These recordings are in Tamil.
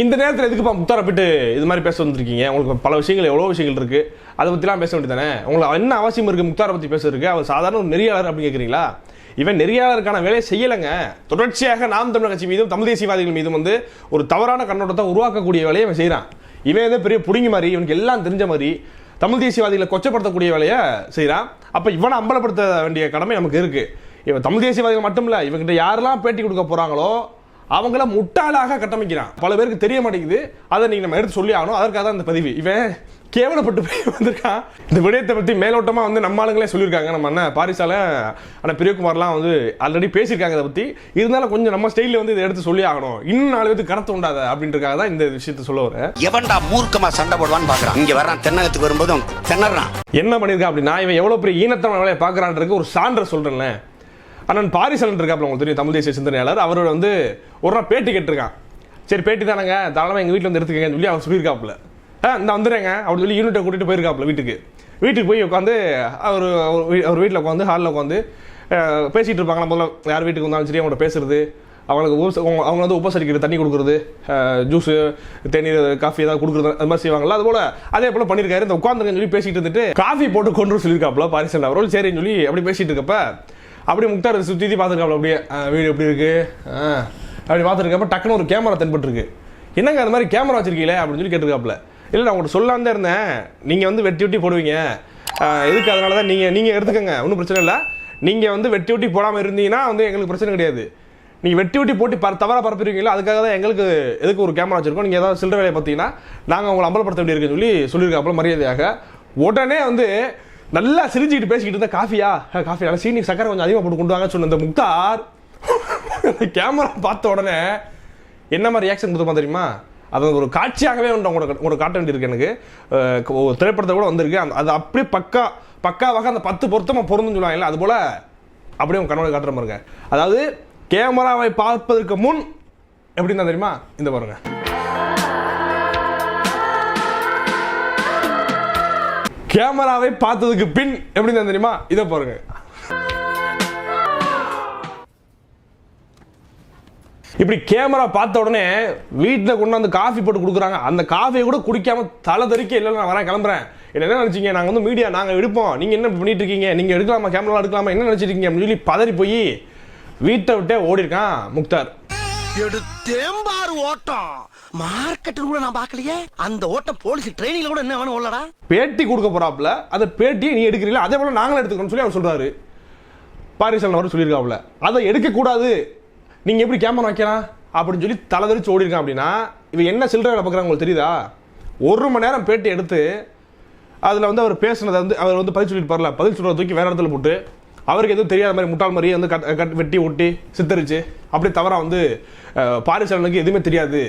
இந்த நேரத்தில் எதுக்குப்பா முக்தாரை போயிட்டு இது மாதிரி பேச வந்திருக்கீங்க? உங்களுக்கு பல விஷயங்கள் எவ்வளோ விஷயங்கள் இருக்கு. அதை பற்றிலாம் பேச வேண்டியதானே உங்களுக்கு என்ன அவசியம் இருக்கு முக்தாரை பற்றி பேசுறதுக்கு? அவர் சாதாரண ஒரு நெறியாளர் அப்படின்னு கேட்குறீங்களா இவன் நெறியாளருக்கான வேலையை செய்யலைங்க. தொடர்ச்சியாக நாம் தமிழர் கட்சி மீதும் தமிழ் தேசியவாதிகள் மீதும் வந்து ஒரு தவறான கண்ணோட்டத்தை உருவாக்கக்கூடிய வேலையை இவன் செய்கிறான் இவன் ஏதோ பெரிய புடுங்கி மாதிரி இவனுக்கு எல்லாம் தெரிஞ்ச மாதிரி தமிழ் தேசியவாதிகளை கொச்சப்படுத்தக்கூடிய வேலையை செய்கிறான் அப்போ இவனை அம்பலப்படுத்த வேண்டிய கடமை நமக்கு இருக்குது இவன் தமிழ் தேசியவாதிகள் மட்டும் இல்லை இவங்கிட்ட யாரெல்லாம் பேட்டி கொடுக்க போகிறாங்களோ அவங்கள முட்டாளாக கட்டமைக்கிறான். பல பேருக்கு தெரிய மாட்டேங்குது. அதை நீங்க நம்ம எடுத்து சொல்லி ஆகணும். அதற்காக தான் இந்த பதிவு. இவன் கேவலப்பட்டு போய் வந்திருக்கான். இந்த விடயத்தை பத்தி மேலோட்டமா வந்து நம்ம ஆளுங்களே சொல்லியிருக்காங்க. நம்ம அண்ணன் பாரிசால அண்ணன் பிரியகுமார்லாம் வந்து ஆல்ரெடி பேசியிருக்காங்க இதை பத்தி. இருந்தாலும் கொஞ்சம் நம்ம ஸ்டைலில் வந்து இதை எடுத்து சொல்லி ஆகணும். இன்னும் நாலு பேருக்கு கடத்த உண்டாத அப்படின்றதுக்காக தான் இந்த விஷயத்தை சொல்ல வரேன் எவன்டா மூர்க்கமா சண்டை போடுவான்னு பாக்குறான். இங்க வர்றான் தென்னகத்துக்கு வரும்போது திணறான். என்ன பண்ணியிருக்கான் அப்படின்னா இவன் எவ்வளவு பெரிய ஈனத்தன வேலையை பார்க்கறான்றதுக்கு ஒரு சான்ற சொல்றேன்ல. அண்ணன் பாரிசலன் இருக்காப்ல உங்களுக்கு தெரியும் தமிழ் தேசிய சிந்தனையாளர். அவரோட வந்து ஒரு நாள் பேட்டி கேட்டிருக்கான். சரி பேட்டி தானங்க தாராளமாக எங்கள் வீட்டில் வந்து எடுத்துக்கங்கன்னு சொல்லி அவர் சொல்லியிருக்காப்புல. ஆ இந்த வந்துடுறேங்க அப்படின்னு சொல்லி யூனிட்டை கூட்டிட்டு போயிருக்காப்புல வீட்டுக்கு. வீட்டுக்கு போய் உட்காந்து அவர் அவர் வீ- அவர் வீட்டில் உட்காந்து ஹாலில் உட்காந்து பேசிகிட்டு இருப்பாங்களா முதல்ல. யார் வீட்டுக்கு வந்தாலும் சரி அவங்கள்ட்ட பேசுறது. அவங்களுக்கு உபச- அவங்க வந்து உபசரிக்கிறது தண்ணி கொடுக்குறது ஜூஸு தேநீர் காஃபி ஏதாவது கொடுக்குறது அது மாதிரி செய்வாங்கல்ல அது போல அதே போல் பண்ணியிருக்காரு. இந்த உட்காந்துருக்கேன்னு சொல்லி பேசிட்டு இருந்துட்டு காஃபி போட்டு கொண்டு சொல்லியிருக்காப்புல பாரிசன் அவர்கள் சரின்னு சொல்லி அப்படி பேசிகிட்டு இருக்கப்ப அப்படியே முக்தார் சுற்றி சுற்றி பார்த்துருக்காப்ல அப்படியே வீடு எப்படி இருக்கு? அப்படி பார்த்துருக்கப்ப டக்குன்னு ஒரு கேமரா தென்பட்டுருக்கு. என்னங்க அந்த மாதிரி கேமரா வச்சிருக்கீங்களே? அப்படின்னு சொல்லி கேட்டிருக்காப்புல இல்லை நான் உங்கள்கிட்ட சொல்லாம தான் இருந்தேன். நீங்கள் வந்து வெட்டி வெட்டி போடுவீங்க. எதுக்கு அதனால தான் நீங்கள் நீங்கள் எடுத்துக்கங்க. ஒன்றும் பிரச்சனை இல்லை. நீங்கள் வந்து வெட்டி வெட்டி போடாமல் இருந்தீங்கன்னா வந்து எங்களுக்கு பிரச்சனை கிடையாது. நீங்கள் வெட்டி வெட்டி போட்டு பர தவறாக பரப்புறீங்களா அதுக்காக தான் எங்களுக்கு எதுக்கு ஒரு கேமரா வச்சுருக்கோம்? நீங்கள் ஏதாவது சில்லற வேலையை பார்த்தீங்கன்னா நாங்கள் உங்களை அம்பலப்படுத்த வேண்டியிருக்குன்னு சொல்லி சொல்லியிருக்காப்புல மரியாதையாக. உடனே வந்து நல்லா சிரிஞ்சுக்கிட்டு பேசிக்கிட்டு இருந்தா காஃபியா? காஃபி நல்லா சீனி சக்கரை கொஞ்சம் அதிகமாக போட்டு கொண்டு வாங்க சொன்ன இந்த முக்தார். கேமரா பார்த்த உடனே என்ன மாதிரி ரியாக்ஷன் கொடுத்துமா தெரியுமா? அது ஒரு காட்சியாகவே உண்டு உங்களுக்கு உங்களுக்கு காட்ட வேண்டியிருக்கு எனக்கு. ஒரு திரைப்படத்தை கூட வந்திருக்கு. அந்த அது அப்படியே பக்கா பக்காவாக அந்த பத்து பொருத்தமாக பொருந்துன்னு சொல்லுவாங்கல்ல அது போல் அப்படியே உங்கள் கண்ணோட காட்டுற மாதிரி அதாவது கேமராவை பார்ப்பதற்கு முன் எப்படின்னா தெரியுமா? இந்த பாருங்கள் கேமராவை பார்த்ததுக்கு பின் எப்படி தான் தெரியுமா? இதை பாருங்க. இப்படி கேமரா பார்த்த உடனே வீட்டில் கொண்டு வந்து காஃபி போட்டு கொடுக்குறாங்க. அந்த காஃபியை கூட குடிக்காம தலை தெறிக்க இல்லை நான் வரேன் கிளம்புறேன். என்ன என்ன நினைச்சீங்க? நாங்கள் வந்து மீடியா நாங்கள் எடுப்போம். நீங்கள் என்ன பண்ணிட்டு இருக்கீங்க? நீங்கள் எடுக்கலாமா? கேமரா எடுக்கலாமா? என்ன நினச்சிருக்கீங்க அப்படின்னு சொல்லி பதறி போய் வீட்டை விட்டே ஓடி இருக்கான் முக்தார் ஓட்டம். மார்க்கெட்டில் கூட நான் பார்க்கலையே? அந்த ஓட்டம் போலீஸ் ட்ரைனிங்ல கூட என்ன வேணும் உள்ளடா? பேட்டி கொடுக்க போறாப்ல அந்த பேட்டியை நீ எடுக்கிறீங்களா அதே போல நாங்களும் எடுத்துக்கணும்னு சொல்லி அவர் சொல்றாரு. பாரிசல் அவர் சொல்லியிருக்காப்புல. அதை எடுக்கக்கூடாது நீங்க எப்படி கேமரா வைக்கலாம்? அப்படின்னு சொல்லி தலை தெரிச்சு ஓடிருக்கான் அப்படின்னா இவன் என்ன சில்லறை வேலை பார்க்குறாங்க உங்களுக்கு தெரியுதா? ஒரு மணி நேரம் பேட்டி எடுத்து அதில் வந்து அவர் பேசுனதை வந்து அவர் வந்து பதில் சொல்லியிருப்பார்ல. பதில் சொல்கிறத தூக்கி வேற இடத்துல போட்டு அவருக்கு எதுவும் தெரியாத மாதிரி முட்டாள் மாதிரி வந்து கட் கட் வெட்டி ஒட்டி சித்தரிச்சு அப்படியே தவறா வந்து பாரிசாலனுக்கு எதுவுமே தெரியாது.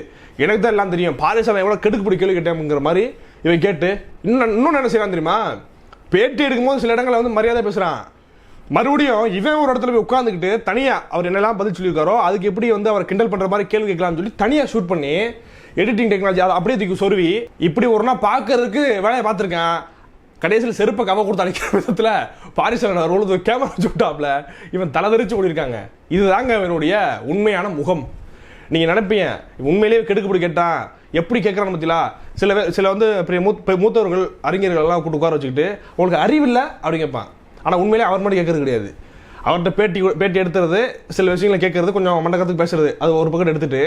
எனக்கு தான் எல்லாம் தெரியும். பாரிசாலன் எவ்வளோ கெடுக்கு பிடி கேள்வி கேட்டேங்கிற மாதிரி இவன் கேட்டு இன்னும் இன்னொன்று என்ன செய்யறான் தெரியுமா? பேட்டி எடுக்கும்போது சில இடங்களில் வந்து மரியாதை பேசுகிறான் மறுபடியும் இவன் ஒரு இடத்துல போய் உட்காந்துக்கிட்டு தனியாக அவர் என்னெல்லாம் பதில் சொல்லியிருக்காரோ அதுக்கு எப்படி வந்து அவர் கிண்டல் பண்ணுற மாதிரி கேள்வி கேட்கலாம்னு சொல்லி தனியாக ஷூட் பண்ணி எடிட்டிங் டெக்னாலஜி அதை அப்படியே தூக்கி சொருவி இப்படி ஒரு நாள் பார்க்கறதுக்கு வேலையை பார்த்துருக்கேன். கடைசியில் செருப்பை கவ கொடுத்து அடிக்கிற விதத்தில் பாரிசலன் ரோல் கேமரா சுட்டாப்ல இவன் தலைதறிச்சு ஓடிருக்காங்க. இதுதாங்க இவனுடைய உண்மையான முகம். நீங்கள் நினைப்பீங்க உண்மையிலேயே கெடுக்கப்படி கேட்டான். எப்படி கேட்கறான்னு பார்த்தீங்களா சில பேர் சில வந்து பெரிய மூத்த மூத்தவர்கள் அறிஞர்கள் எல்லாம் கூட்டு உட்கார வச்சுக்கிட்டு உங்களுக்கு அறிவில்லை அப்படின்னு கேட்பான். ஆனால் உண்மையிலே அவர் மட்டும் கேட்கறது கிடையாது. அவர்கிட்ட பேட்டி பேட்டி எடுத்துறது சில விஷயங்களை கேட்கறது கொஞ்சம் மண்டக்கத்துக்கு பேசுறது. அது ஒரு பக்கம் எடுத்துட்டு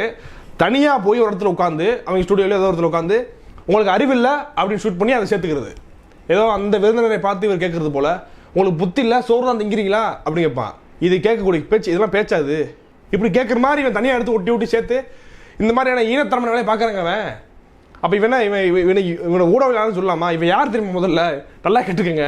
தனியாக போய் ஒரு இடத்துல உட்காந்து அவங்க ஸ்டுடியோவில் ஏதோ இடத்துல உட்காந்து உங்களுக்கு அறிவில்லை அப்படின்னு ஷூட் பண்ணி அதை சேர்த்துக்கிறது. ஏதோ அந்த விருந்தினரை பார்த்து இவர் கேட்கறது போல உங்களுக்கு புத்தி இல்லை? சோறு தான் திங்கிறீங்களா அப்படின்னு கேட்பான். இது கேட்கக்கூடிய பேச்சு இதெல்லாம் பேச்சாது. இப்படி கேட்குற மாதிரி இவன் தனியாக எடுத்து ஒட்டி ஒட்டி சேர்த்து இந்த மாதிரியான ஈனத்தரமான வேலையை பார்க்குறாங்க அவன். அப்போ இவன் இவன் இவனை இவனை ஊடகவியலாளர்னு சொல்லலாமா? இவன் யார் திரும்ப முதல்ல? நல்லா கேட்டுக்கங்க.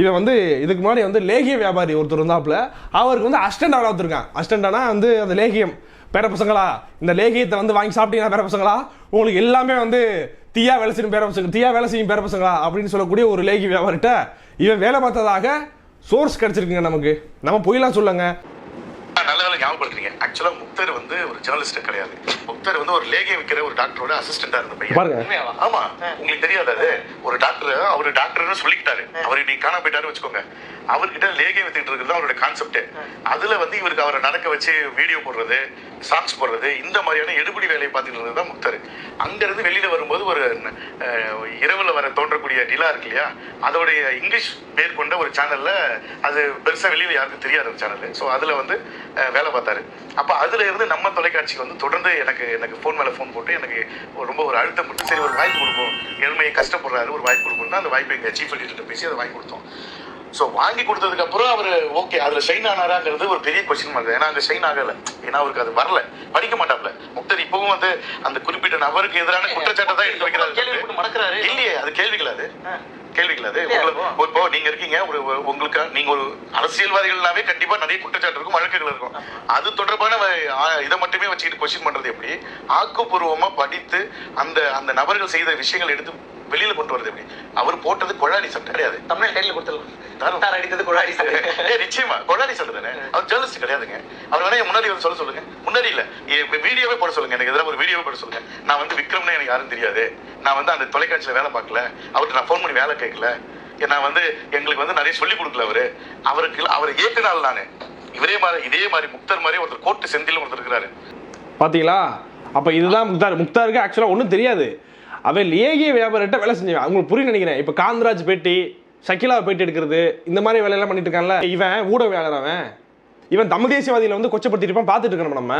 இவன் வந்து இதுக்கு முன்னாடி வந்து லேகிய வியாபாரி ஒருத்தர் இருந்தாப்புல அவருக்கு வந்து அஸ்டண்ட் ஆளா ஒருத்தருக்கான். அஸ்டண்டானா வந்து அந்த லேகியம். பேர பசங்களா? இந்த லேகியத்தை வந்து வாங்கி சாப்பிட்டீங்கன்னா பேர பசங்களா? உங்களுக்கு எல்லாமே வந்து தீயா வேலை செய்யும் பேர பசங்க தீயா வேலை செய்யும் பேர பசங்களா அப்படின்னு சொல்லக்கூடிய ஒரு லேகி வியாபாரிட்ட இவன் வேலை பார்த்ததாக சோர்ஸ் கிடைச்சிருக்குங்க நமக்கு. நம்ம பொய்லாம் சொல்லுங்க ஞாபகப்படுத்துறீங்க. ஆக்சுவலா முக்தர் வந்து ஒரு ஜேர்னலிஸ்ட் கிடையாது. முக்தர் வந்து ஒரு லேகிய விற்கிற ஒரு டாக்டரோட அசிஸ்டண்டா இருந்த பையன். ஆமா. உங்களுக்கு தெரியாது அது. ஒரு டாக்டர் அவர் டாக்டர்னு சொல்லிக்கிட்டாரு. அவர் இன்னைக்கு காணாம போயிட்டாரு வச்சுக்கோங்க. அவர்கிட்ட லேகியம் வித்துட்டு இருக்கிறது அவரோட கான்செப்ட் அதுல வந்து இவருக்கு அவரை நடக்க வச்சு வீடியோ போடுறது சாங்ஸ் போடுறது இந்த மாதிரியான எடுபடி வேலையை பார்த்துட்டு இருந்தது தான் முக்தர். அங்க இருந்து வெளியில வரும்போது ஒரு இரவுல வர தோன்றக்கூடிய நிலா இருக்கு இல்லையா? அதோடைய இங்கிலீஷ் பேர் கொண்ட ஒரு சேனல்ல அது பெருசா வெளியில யாருக்கும் தெரியாத ஒரு சேனல் ஸோ அதுல வந்து வேலை பார்த்தாரு. அப்ப அதுல இருந்து நம்ம தொலைக்காட்சிக்கு வந்து தொடர்ந்து எனக்கு எனக்கு ஃபோன் மேல ஃபோன் போட்டு எனக்கு ரொம்ப ஒரு அழுத்தம் கொடுத்து சரி ஒரு வாய்ப்பு கொடுப்போம். ஏழ்மையை கஷ்டப்படுறாரு ஒரு வாய்ப்பு தான் அந்த வாய்ப்பை எங்க சீஃப் எடிட்டர் பேசி அதை வாங்கி கொடுத்தோம். ஸோ வாங்கி கொடுத்ததுக்கு அப்புறம் அவர் ஓகே அதுல ஷைன் ஆனாராங்கிறது ஒரு பெரிய கொஸ்டின் மார்க் ஏன்னா அங்க ஷைன் ஆகல. ஏன்னா அவருக்கு அது வரல. படிக்க மாட்டாப்ல முக்தர் இப்பவும் வந்து அந்த குறிப்பிட்ட நபருக்கு எதிரான குற்றச்சாட்டை தான் எடுத்து வைக்கிறாரு. இல்லையே அது கேள்விகள் அது. கேள்விகள் அது. இப்போ நீங்க இருக்கீங்க. ஒரு உங்களுக்கு நீங்க ஒரு அரசியல்வாதிகள்னாவே கண்டிப்பா நிறைய குற்றச்சாட்டு இருக்கும் வழக்குகள் இருக்கும். அது தொடர்பான இதை மட்டுமே வச்சுக்கிட்டு கொஸ்டின் பண்றது எப்படி? ஆக்கப்பூர்வமா படித்து அந்த அந்த நபர்கள் செய்த விஷயங்களை எடுத்து வெளியில கொண்டு வரது எப்படி? அவர் போட்டது கொழாடி சட்டை கிடையாது. தமிழ் டைட்டில் கொடுத்துடலாம் தார் அடித்தது கொடாடி ஏ நிச்சயமா. கொண்டாடி சட்டை தானே? அவர் ஜேர்னலிஸ்ட் கிடையாதுங்க. அவர் வேணா முன்னாடி வந்து சொல்ல சொல்லுங்க. முன்னாடி இல்ல. வீடியோவே போட சொல்லுங்க. எனக்கு எதிராக ஒரு வீடியோவே போட சொல்லுங்க. நான் வந்து விக்ரம்னு எனக்கு யாரும் தெரியாது. நான் வந்து அந்த தொலைக்காட்சியில் வேலை பார்க்கல. அவர்கிட்ட நான் ஃபோன் பண்ணி வேலை கேட்கல. நான் வந்து எங்களுக்கு வந்து நிறைய சொல்லி கொடுக்கல அவரு. அவருக்கு அவர் ஏத்துனால நானு. இவரே மாதிரி இதே மாதிரி முக்தர் மாதிரி ஒருத்தர் கோட்டு செந்தில் ஒருத்தர் இருக்கிறாரு. பாத்தீங்களா? அப்ப இதுதான் முக்தார். முக்தாருக்கு ஆக்சுவலா ஒன்றும் தெரியாது. அவன் லேகிய வியாபாரிட்ட வேலை செஞ்சவன். அவங்களுக்கு புரிய நினைக்கிறேன். இப்போ காந்தராஜ் பேட்டி ஷக்கிலாவை பேட்டி எடுக்கிறது இந்த மாதிரி வேலையெல்லாம் பண்ணிட்டு இருக்கான்ல. இவன் ஊடகவியாளர் அவன். இவன் தமிழ் தேசியவாதியில் வந்து கொச்சப்படுத்திட்டு இருப்பான். பார்த்துட்டு இருக்கணும் நம்ம.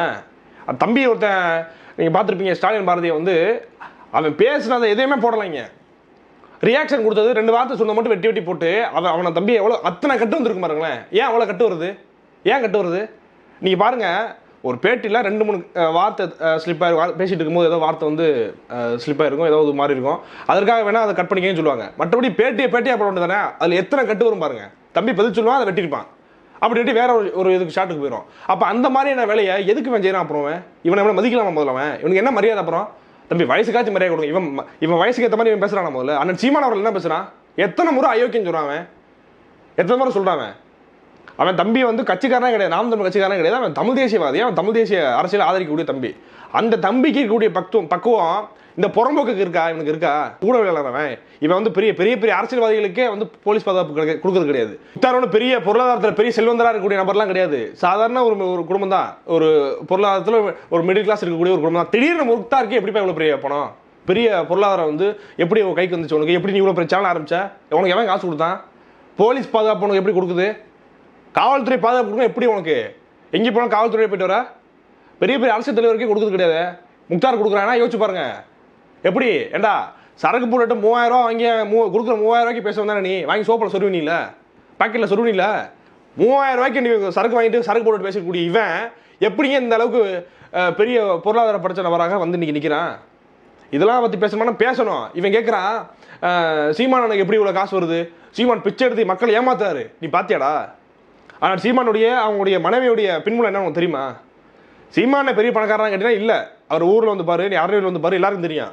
தம்பி ஒருத்தன் நீங்கள் பார்த்துருப்பீங்க ஸ்டாலின் பாரதியை வந்து அவன் பேசுனதை எதையுமே போடலைங்க. ரியாக்ஷன் கொடுத்தது ரெண்டு வார்த்தை சொன்ன மட்டும் வெட்டி வெட்டி போட்டு அவன் அவனை தம்பி எவ்வளோ அத்தனை கட்டு வந்துருக்கு பாருங்களேன். ஏன் அவ்வளோ கட்டு வருது? ஏன் கட்டு வருது? நீங்கள் பாருங்கள் ஒரு பேட்டியில் ரெண்டு மூணு வார்த்தை ஸ்லிப்பாக பேசிகிட்டு இருக்கும்போது ஏதோ வார்த்தை வந்து ஸ்லிப்பாக இருக்கும் ஏதோ ஒரு மாதிரி இருக்கும். அதற்காக வேணால் அதை கட் பண்ணிக்கன்னு சொல்லுவாங்க. மற்றபடி பேட்டியை பேட்டியாக போட வேண்டியது தானே? அதில் எத்தனை கட்டு வரும் பாருங்கள் தம்பி பதில் சொல்லுவான் அதை வெட்டிருப்பான் அப்படி வெட்டி வேற ஒரு ஒரு இதுக்கு ஷாட்டுக்கு போயிடும் அப்போ அந்த மாதிரியான வேலையை எதுக்கு இவன் செய்கிறான் அப்புறம் இவனை எவ்வளோ மதிக்கலாமா முதல்ல இவனுக்கு என்ன மரியாதை அப்புறம்? தம்பி வயசுக்காச்சும் மரியாதை கொடுங்க. இவன் இவன் வயசுக்கு ஏற்ற மாதிரி இவன் பேசுறான் முதல்ல? அண்ணன் சீமான் அவர்கள் என்ன பேசுறான்? எத்தனை முறை அயோக்கியம் சொல்றான் எத்தனை முறை சொல்றான் அவன்? அவன் தம்பி வந்து கட்சிக்காரனே கிடையாது. நாம் தமிழ் கட்சிக்காரன் கிடையாது. அவன் தமிழ் தேசியவாதி. அவன் தமிழ் தேசிய அரசியல் ஆதரிக்கக்கூடிய தம்பி. அந்த தம்பிக்கு இருக்கக்கூடிய பக்குவம் பக்குவம் இந்த புறம்போக்கு இருக்கா? இவனுக்கு இருக்கா? ஊடகவியலாளவன் அவன் இவன் வந்து பெரிய பெரிய பெரிய அரசியல்வாதிகளுக்கே வந்து போலீஸ் பாதுகாப்பு கொடுக்கறது கிடையாது. இத்தாரோட பெரிய பொருளாதாரத்தில் பெரிய செல்வந்தராக இருக்கக்கூடிய நபர்லாம் கிடையாது. சாதாரண ஒரு ஒரு குடும்பம் தான். ஒரு பொருளாதாரத்தில் ஒரு மிடில் கிளாஸ் இருக்கக்கூடிய ஒரு குடும்பம் தான். திடீர்னு முக்தாருக்கு எப்படி இவ்வளோ பெரிய பணம்? பெரிய பொருளாதாரம் வந்து எப்படி உன் கைக்கு வந்துச்சு உனக்கு? எப்படி நீ இவ்வளோ பெரிய சேனல் ஆரம்பிச்ச? உனக்கு எவன் காசு கொடுத்தான்? போலீஸ் பாதுகாப்பு உனக்கு எப்படி கொடுக்குது? காவல்துறை பாதுகாப்பு கொடுக்கணும் எப்படி உனக்கு? எங்கே போனால் காவல்துறையை போயிட்டு வர? பெரிய பெரிய அரசியல் தலைவருக்கே கொடுக்குறது கிடையாது. முக்தார் கொடுக்குறானா? யோசிச்சு பாருங்க. எப்படி? ஏண்டா சரக்கு போட்டுட்டு மூவாயிரம் ரூபா வாங்கி மூ கொடுக்குற மூவாயிரம் ரூபாய்க்கு பேச வந்தானே நீ? வாங்கி சோப்பில் சொருவினில பாக்கெட்டில் சொருவினில மூவாயிரம் ரூபாய்க்கு நீ சரக்கு வாங்கிட்டு சரக்கு போட்டு பேசக்கூடிய இவன் எப்படிங்க இந்த அளவுக்கு பெரிய பொருளாதார பிரச்சனை நபராக வந்து இன்னைக்கு நிற்கிறான் இதெல்லாம் பற்றி பேசணும்னா பேசணும். இவன் கேட்குறான் சீமானனுக்கு எப்படி இவ்வளோ காசு வருது? சீமான் பிச்சை எடுத்து மக்களை ஏமாத்தாரு நீ பாத்தியாடா? ஆனால் சீமானுடைய அவங்களுடைய மனைவியுடைய பின்புலம் என்ன உனக்கு தெரியுமா? சீமான பெரிய பணக்காரனா கேட்டீங்கன்னா இல்லை. அவர் ஊரில் வந்து பாரு நீ அரணியில் வந்து பாரு எல்லாருக்கும் தெரியும்.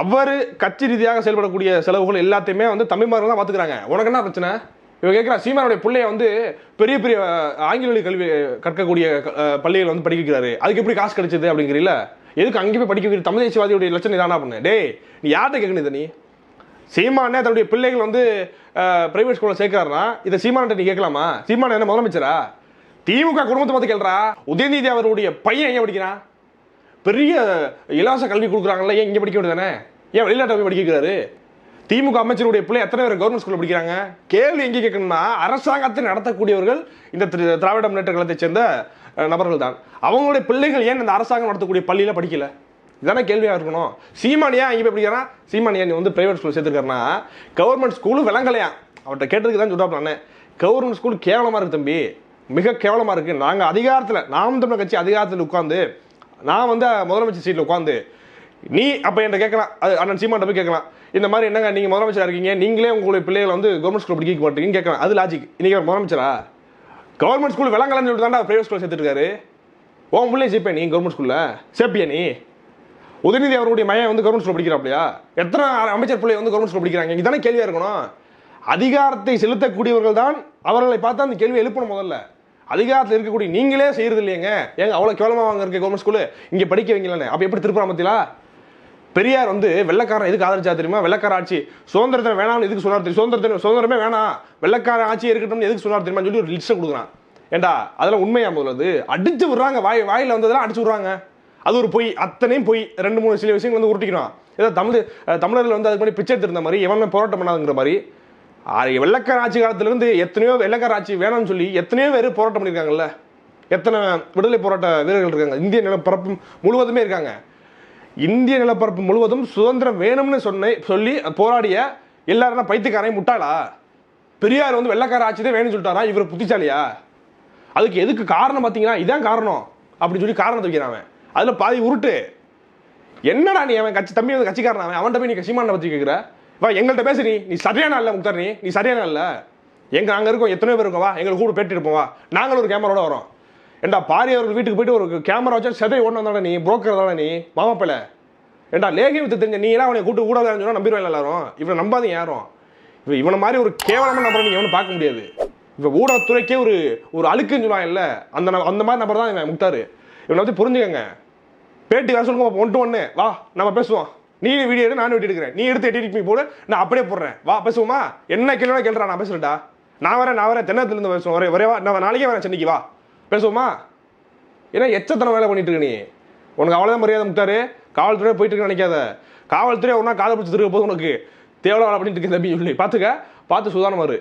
அவர் கட்சி ரீதியாக செயல்படக்கூடிய செலவுகள் எல்லாத்தையுமே வந்து தமிழ்மார்கள் தான் பார்த்துக்கிறாங்க. உனக்கு என்ன பிரச்சனை? இவன் கேட்குறான் சீமானுடைய பிள்ளைய வந்து பெரிய பெரிய ஆங்கில வழி கல்வி கற்கக்கூடிய பள்ளிகள் வந்து படிக்க வைக்கிறாரு. அதுக்கு எப்படி காசு கிடைச்சது அப்படிங்கிறீல்ல? எதுக்கு அங்கே போய் படிக்க வைக்கிற தமிழ் தேசியவாதியுடைய லட்சம் இதானா பண்ணு டே நீ யார்கிட்ட கேட்கணும் இதை நீ? சீமானே தன்னுடைய பிள்ளைகள் வந்து பிரைவேட் ஸ்கூலில் சேர்க்கிறாருன்னா இதை சீமான்கிட்ட நீ கேட்கலாமா? சீமான என்ன முதலமைச்சரா? திமுக குடும்பத்தை பார்த்து கேள்றா. உதயநிதி அவருடைய பையன் எங்கே படிக்கிறான்? பெரிய இலவச கல்வி கொடுக்குறாங்கல்ல ஏன் இங்கே படிக்க வேண்டியதானே ஏன் வெளிநாட்டை போய் படிக்கிறாரு? திமுக அமைச்சருடைய பிள்ளை எத்தனை பேர் கவர்மெண்ட் ஸ்கூலில் படிக்கிறாங்க? கேள்வி எங்கே கேட்கணும்னா அரசாங்கத்தை நடத்தக்கூடியவர்கள் இந்த திரு- திராவிட முன்னேற்ற கழகத்தைச் சேர்ந்த நபர்கள் தான் அவங்களுடைய பிள்ளைகள் ஏன் இந்த அரசாங்கம் நடத்தக்கூடிய பள்ளியில் படிக்கல? இதானே கேள்வியாக இருக்கணும். சீமானியா இங்கே படிக்கிறான் சீமானியா நீ வந்து பிரைவேட் ஸ்கூல் சேர்த்துருக்காருன்னா கவர்மெண்ட் ஸ்கூலும் விளங்கலையா அவர்கிட்ட கேட்டதுக்கு தான் சொல்றாப்ல அண்ணே. கவர்மெண்ட் ஸ்கூல் கேவலமாக இருக்கு தம்பி. மிக கேவலமாக இருக்குது நாங்கள் அதிகாரத்தில் நாம் தமிழர் கட்சி அதிகாரத்தில் உட்காந்து நான் வந்து முதலமைச்சர் சீட்டில் உட்காந்து நீ அப்போ என்கிட்ட கேட்கலாம். அது அண்ணன் சீமான்ட்ட போய் கேட்கலாம். இந்த மாதிரி என்னங்க நீங்கள் முதலமைச்சராக இருக்கீங்க? நீங்களே உங்களுடைய பிள்ளைகளை வந்து கவர்மெண்ட் ஸ்கூல் படிக்க மாட்டீங்கன்னு கேட்கலாம். அது லாஜிக் இன்னைக்கு முதலமைச்சரா? கவர்மெண்ட் ஸ்கூல் விளங்கலன்னு சொல்லிட்டு தான் ப்ரைவேட் ஸ்கூல் சேர்த்துட்டு உன் பிள்ளைய சேர்ப்பேன் நீ கவர்மெண்ட் ஸ்கூலில் சேர்ப்பியா நீ? உதயநிதி அவருடைய மையம் வந்து கவர்மெண்ட் ஸ்கூல் படிக்கிறாப்லையா எத்தனை அமைச்சர் பிள்ளை வந்து கவர்மெண்ட் ஸ்கூல் படிக்கிறாங்க? இதானே கேள்வியாக இருக்கணும். அதிகாரத்தை செலுத்தக்கூடியவர்கள் தான் அவர்களை பார்த்து அந்த கேள்வி எழுப்பணும் முதல்ல. அதிகாரத்தில் இருக்கக்கூடிய நீங்களே செய்யறது இல்லையங்க. ஏங்க அவ்வளோ கேவலமாக வாங்க இருக்க கவர்மெண்ட் ஸ்கூலு இங்கே படிக்க வைங்களே அப்போ எப்படி திருப்பராமத்திலா பெரியார் வந்து வெள்ளக்காரன் எதுக்கு ஆதரிச்சா தெரியுமா? வெள்ளக்கார ஆட்சி. சுதந்திரத்தை வேணாம்னு எதுக்கு சொன்னார் தெரியும்? சுதந்திரத்தை சுதந்திரமே வேணாம். வெள்ளக்கார ஆட்சி இருக்கட்டும்னு எதுக்கு சொன்னார் தெரியுமா சொல்லி ஒரு லிஸ்ட்டை கொடுக்குறான். ஏண்டா அதெல்லாம் உண்மையா முதல்ல அடித்து அடிச்சு விடுறாங்க. வாய் வாயில் வந்ததெல்லாம் அடிச்சு விடுறாங்க. அது ஒரு பொய். அத்தனையும் பொய். ரெண்டு மூணு சில விஷயங்கள் வந்து உருட்டிக்கணும் ஏதோ தமிழ் தமிழர்கள் வந்து அதுக்கு முன்னாடி பிச்சை எடுத்திருந்த மாதிரி எவனுமே போராட்டம் பண்ணாதுங்கிற மாதிரி. வெள்ளக்கார ஆட்சி காலத்திலிருந்து எத்தனையோ வெள்ளக்கார ஆட்சி வேணாம்னு சொல்லி எத்தனையோ பேர் போராட்டம் பண்ணியிருக்காங்கல்ல? எத்தனை விடுதலை போராட்ட வீரர்கள் இருக்காங்க? இந்திய நிலப்பரப்பு முழுவதுமே இருக்காங்க. இந்திய நிலப்பரப்பு முழுவதும் சுதந்திரம் வேணும்னு சொன்ன சொல்லி போராடிய எல்லாரும் பைத்தியக்காரையும் முட்டாளா பெரியார் வந்து வெள்ளக்கார ஆட்சி தான் வேணும்னு சொல்லிட்டாரா? இவர் புத்திசாலியா? அதுக்கு எதுக்கு காரணம் பார்த்தீங்கன்னா இதான் காரணம். அப்படின்னு சொல்லி காரணத்தை வைக்கிறான் அவன். அதில் பாதி உருட்டு. என்னடா நீ அவன் கட்சி தம்பி வந்து கட்சிக்காரன்? அவன்? அவன்கிட்ட போய் நீ கட்சிமான பற்றி கேட்குற வா எங்கள்கிட்ட பேசு நீ. நீ சரியான இல்லை முக்தார் நீ. நீ சரியான இல்லை எங்கள் நாங்கள் இருக்கோம் எத்தனை பேர் இருக்கோம். வா எங்களுக்கு கூட பேட்டி இருப்போம். வா. நாங்களும் ஒரு கேமராவோட வரோம். ஏண்டா பாரி அவர்கள் வீட்டுக்கு போயிட்டு ஒரு கேமரா வச்சா செதை ஓடணும் தானே நீ? புரோக்கர் தானே நீ? மாமாப்பிள்ள ஏண்டா லேகி வித்து தெரிஞ்ச நீ எல்லாம் அவனை கூட்டு கூட சொன்னால் நம்பிடுவேன் எல்லாரும். இவனை நம்பாதீங்க யாரும். இவன் இவனை மாதிரி ஒரு கேவலமான நபரை நீங்கள் எவனும் பார்க்க முடியாது. இப்போ ஊடகத்துறைக்கே ஒரு ஒரு அழுக்குன்னு சொல்லுவாங்கல்ல அந்த அந்த மாதிரி நபர் தான் இவன் முக்தார். இவனை வந்து புரிஞ்சுக்கங்க. பேட்டி வேறு சொல்லுங்க ஒன் டு ஒன்று வா நம்ம பேசுவோம். நீ வீடியோ எடு நானும் வீடியோ எடுக்கிறேன். நீ எடுத்து எடிட் பண்ணி போடு நான் அப்படியே போடுறேன். வா பேசுவோமா? என்ன கேள்வி கேள்றா நான் பேசுறேன்டா நான் வரேன் நான் வரேன் தென்னத்துலேருந்து பேசுவோம். ஒரே ஒரே வா நான் நாளைக்கே வரேன் சென்னைக்கு வா. பேசுவோமா? ஏன்னா எச்சத்தனம் வேலை பண்ணிட்டு இருக்க நீ? உனக்கு அவ்வளோதான் மரியாதை முக்தாரு. காவல்துறையே போயிட்டு இருக்க நினைக்காத. காவல்துறை ஒரு நாள் காதை பிடிச்சி திருக்க போது உனக்கு. தேவையான வேலை பண்ணிட்டு இருக்கேன் தம்பி சொல்லி. பார்த்துக்க பார்த்து சுதானம் வரு